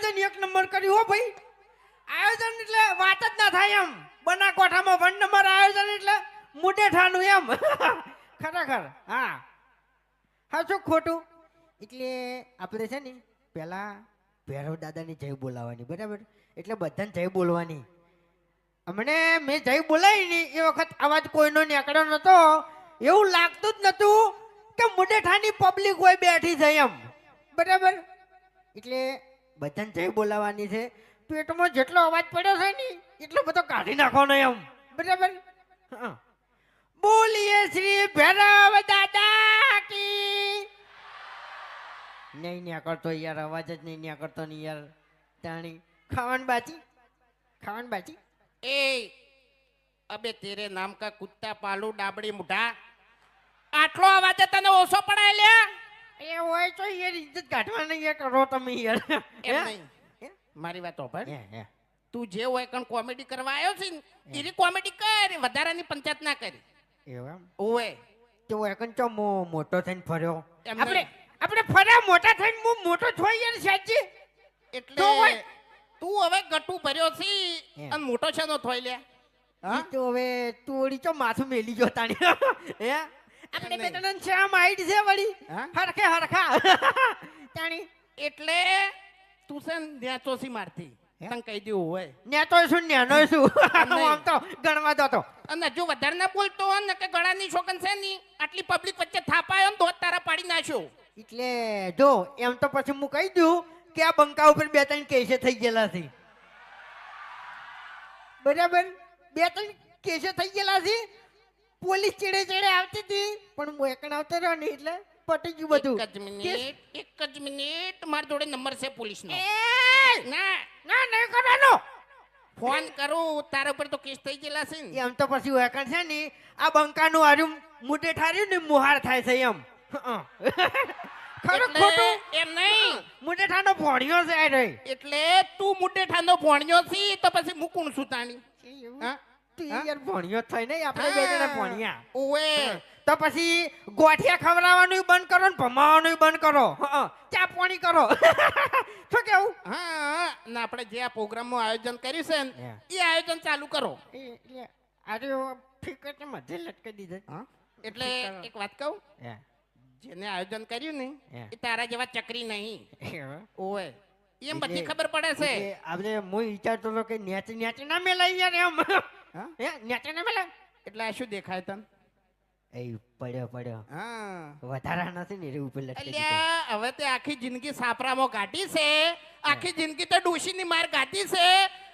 આયોજન એક નંબર કર્યું હો ભાઈ. આયોજન એટલે વાત જ ના થાય એમ. બના કોઠામાં વન નંબર આયોજન એટલે મુટેઠાનું એમ. ખરેખર, હા. હા, શું ખોટું? એટલે આપણે છે ને પહેલાં ભૈરવ દાદાની જય બોલાવાની બરાબર? એટલે બધાને જય બોલવાની. અમને મેં જય બોલાવી ને એ વખત અવાજ કોઈનો નીકળ્યો નતો. એવું લાગતું જ નતું કે મુડેઠાની પબ્લિક હોય બેઠી છે એમ. બરાબર? એટલે બધાને જય બોલાવાની છે? પેટમાં જેટલો અવાજ પડ્યો છે ને એટલો બધો કાઢી નાખો ને એમ. બરાબર? બોલીએ શ્રી ભૈરવ દાદા કી. નહીં ન્યા કરતો યાર અવાજ જ નહીં ન્યા કરતો નહીં યાર. તાણી ખાવાન બાચી? ખાવાન બાજી એ અબે તેરે નામ કા કુત્તા પાલુ ડાબડી મુઢા. આટલો અવાજ તને ઓછો પડાય લ્યા. એ હોય તો યાર ઇજ્જત કાઢવા નહીં કરો તમે યાર. એમ નહીં. મારી વાત હે. તું જે હોય કણ કોમેડી કરવા આવ્યો છે ને એની કોમેડી કર વધારાની પંચાયત ના કરી. એવા ઓવે. તો એકન ચો મો મોટો થઈને ફર્યો? આપણે આપણે ફર્યા મોટા થઈને હું મોટો થોઈ યાર સાજી એટલે તો તું હવે ગટુ ભર્યો છે. અને મોટો છે નો થોઈ લે હા તો હવે તોડી ચો માથું મેલી ગયો તાણી. હે? આપણે. બેટાને શ્યામ હાઈટ છે વળી. હરખે હરખા. તાણી. એટલે તું છે ને ત્યાં મારતી? તને કહી દેવું હોય. નેતો શું નેનો શું. આમ તો ગણવા દો તો અને જો વધારે ના બોલતો હોય ને કે ગળાની છોકન છે ની આટલી પબ્લિક વચ્ચે થાપાયો ને તો તારા પાડી નાખ્યો. એટલે જો એમ તો પછી હું કહી દઉં કે આ બંકા ઉપર બે ત્રણ કેસે થઈ ગયેલા છે. બરાબર? બે ત્રણ કેસે થઈ ગયેલા છે? પોલીસ ચેડે ચેડે આવતી હતી પણ હું આવતો રહ્યો ને એટલે પટી ગયું બધું. એક જ મિનિટ એક જ મિનિટ મારા જોડે નંબર છે પોલીસ નો ના. ના નહીં કરવાનો. ફોન કરું તારા ઉપર તો કેસ થઈ ગયેલા છે ને. એમ તો પછી હું છે ને આ બંકાનું આર્યું મુટે ઠાર્યું ને મુહાર થાય છે એમ. ખરું ખોટું. એમ નહીં. મોઢે ઠાનો ભોણ્યો છે એટલે તું મુટેઠાનો ભોણ્યો છી તો પછી મૂકું છું તાણી હા? તું યાર ભણ્યો આપણે બે જણા ભણ્યા. ઓવે તો પછી ગોઠિયા ખવડાવવાનું બંધ કરો ને ભમાવાનું બંધ કરો. ચા પાણી કરો. શું કેવું? હા ને આપણે જે આ પ્રોગ્રામનું આયોજન કર્યું છે ને એ આયોજન ચાલુ કરો. એટલે આજે ફિકર મધ્ય લટકી દીધે. હા? એટલે એક વાત કહું? જેને આયોજન કર્યું ને એ તારા જેવા ચકરી નહીં? ઓવે એમ પછી બધી ખબર પડે છે. આપણે હું વિચારતો હતો કે નેચ નેચ ના મેલાઈ યાર એમ. હા? નેચે ના મેલાય એટલે આ શું દેખાય તને? એ પડ્યો પડ્યો. હા. વધારા નથી ને રે ઉપર લટકી હવે તે આખી જિંદગી સાપરામાં કાઢી છે. આખી જિંદગી તો ડોશીની માર કાઢી છે.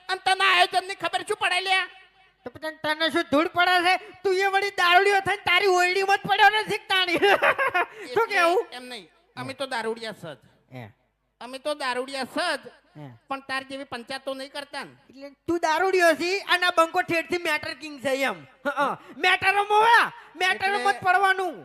અને તને આયોજનની ખબર શું પડે લ્યા? તો પછી તને શું ધૂળ પડે છે? તું એ વળી દારૂડિયો થઈને તારી ઓયડી જ પડ્યો નથી તાણી? શું કેવું? એમ નહીં. અમે તો દારૂડિયા સજ. હે અમે તો દારૂડિયા સજ પણ તાર જેવી પંચાયતો નહીં કરતા એટલે તું દારૂડિયો છી અને બંકો ઠેઠથી મેટર કિંગ છે એમ. મેટરો વળા મેટરો એટલે- પડવાનું.